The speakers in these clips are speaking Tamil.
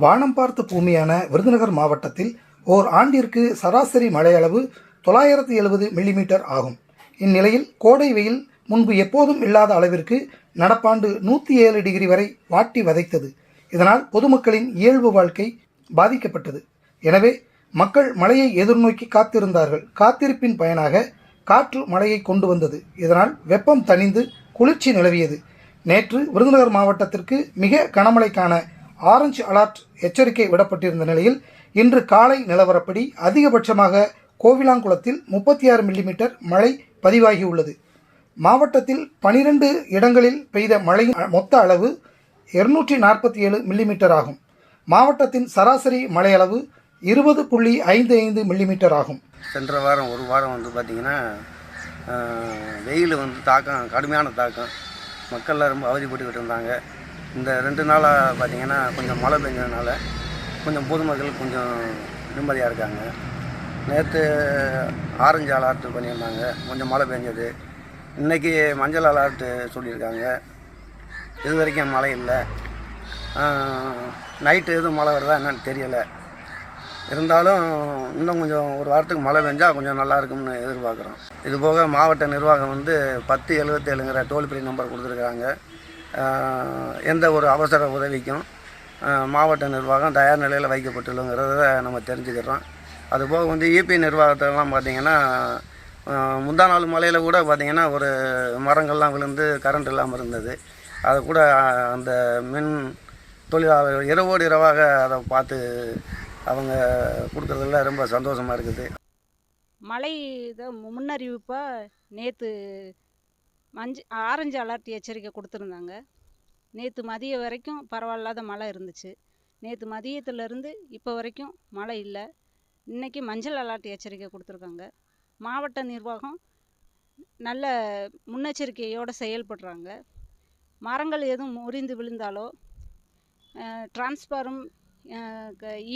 வானம் பார்த்த பூமியான விருதுநகர் மாவட்டத்தில் ஓர் ஆண்டிற்கு சராசரி மழையளவு தொள்ளாயிரத்து எழுபது மில்லிமீட்டர் ஆகும். இந்நிலையில் கோடை வெயில் முன்பு எப்போதும் இல்லாத அளவிற்கு நடப்பாண்டு நூற்றி ஏழு டிகிரி வரை வாட்டி வதைத்தது. இதனால் பொதுமக்களின் இயல்பு வாழ்க்கை பாதிக்கப்பட்டது. எனவே மக்கள் மழையை எதிர்நோக்கி காத்திருந்தார்கள். காத்திருப்பின் பயனாக காற்று மழையை கொண்டு வந்தது. இதனால் வெப்பம் தணிந்து குளிர்ச்சி நிலவியது. நேற்று விருதுநகர் மாவட்டத்திற்கு மிக கனமழைக்கான ஆரஞ்சு அலர்ட் எச்சரிக்கை விடப்பட்டிருந்த நிலையில் இன்று காலை நிலவரப்படி அதிகபட்சமாக கோவிலாங்குளத்தில் முப்பத்தி ஆறு மில்லிமீட்டர் மழை பதிவாகியுள்ளது. மாவட்டத்தில் பனிரெண்டு இடங்களில் பெய்த மழையின் மொத்த அளவு இருநூற்றி நாற்பத்தி ஏழு மில்லிமீட்டர் ஆகும். மாவட்டத்தின் சராசரி மழையளவு இருபது புள்ளி ஐந்து ஐந்து மில்லிமீட்டர் ஆகும். சென்ற வாரம் ஒரு வாரம் வந்து பார்த்திங்கன்னா வெயில் வந்து தாக்கம் கடுமையான தாக்கம். மக்கள்லாம் ரொம்ப அவதிப்பட்டுக்கிட்டு இருந்தாங்க. இந்த ரெண்டு நாளாக பார்த்திங்கன்னா கொஞ்சம் மழை பெஞ்சதுனால கொஞ்சம் பொதுமக்கள் கொஞ்சம் நிம்மதியாக இருக்காங்க. நேற்று ஆரஞ்சு அலர்ட் பண்ணியிருந்தாங்க. கொஞ்சம் மழை பெஞ்சது. இன்றைக்கி மஞ்சள் அலர்ட்டு சொல்லியிருக்காங்க. இது வரைக்கும் மழை இல்லை. நைட்டு எதுவும் மழை வருதா என்னன்னு தெரியலை. இருந்தாலும் இன்னும் கொஞ்சம் ஒரு வாரத்துக்கு மழை பெஞ்சால் கொஞ்சம் நல்லா இருக்கும்னு எதிர்பார்க்குறோம். இது போக மாவட்ட நிர்வாகம் வந்து பத்து எழுபத்தேழுங்கிற டோல் ஃப்ரீ நம்பர் கொடுத்துருக்குறாங்க. எந்த ஒரு அவசர உதவிக்கும் மாவட்ட நிர்வாகம் தயார் நிலையில் வைக்கப்பட்டுள்ளங்கிறத நம்ம தெரிஞ்சுக்கிறோம். அதுபோக வந்து இபி நிர்வாகத்திலலாம் பார்த்திங்கன்னா முந்தா நாள் மலையில் கூட பார்த்திங்கன்னா ஒரு மரங்கள்லாம் விழுந்து கரண்ட் இல்லாமல் இருந்தது. அதை கூட அந்த மின் தொழிலாளர்கள் இரவோடு இரவாக அதை பார்த்து அவங்க கொடுக்குறதுல ரொம்ப சந்தோஷமாக இருக்குது. மழை இதை முன்னறிவிப்பாக நேற்று மஞ்சள் ஆரஞ்சு அலர்ட் எச்சரிக்கை கொடுத்துருந்தாங்க. நேற்று மதியம் வரைக்கும் பரவாயில்லாத மழை இருந்துச்சு. நேற்று மதியத்துலேருந்து இப்போ வரைக்கும் மழை இல்லை. இன்றைக்கி மஞ்சள் அலர்ட் எச்சரிக்கை கொடுத்துருக்காங்க. மாவட்ட நிர்வாகம் நல்ல முன்னெச்சரிக்கையோடு செயல்படுறாங்க. மரங்கள் எதுவும் முறிந்து விழுந்தாலோ டிரான்ஸ்பாரம்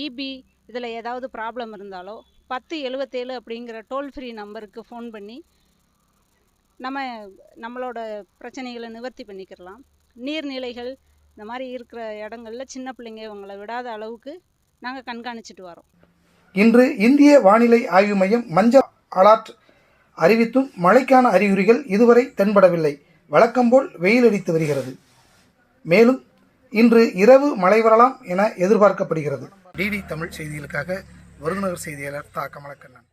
இபி இதில் ஏதாவது ப்ராப்ளம் இருந்தாலோ பத்து எழுவத்தேழு அப்படிங்கிற டோல் ஃப்ரீ நம்பருக்கு ஃபோன் பண்ணி நம்ம நம்மளோட பிரச்சனைகளை நிவர்த்தி பண்ணிக்கிறலாம் நீர்நிலைகள் இந்த மாதிரி இருக்கிற இடங்கள்ல சின்ன பிள்ளைங்க இவங்களை விடாத அளவுக்கு நாங்கள் கண்காணிச்சிட்டு வரோம். இன்று இந்திய வானிலை ஆய்வு மையம் மஞ்சள் அலர்ட் அறிவித்தும் மழைக்கான அறிகுறிகள் இதுவரை தென்படவில்லை. வழக்கம்போல் வெயில் அடித்து வருகிறது. மேலும் இன்று இரவு மழை வரலாம் என எதிர்பார்க்கப்படுகிறது. டிடி தமிழ் செய்திகளுக்காக விருதுநகர் செய்தியாளர் தா. கமலக்கண்ணன்.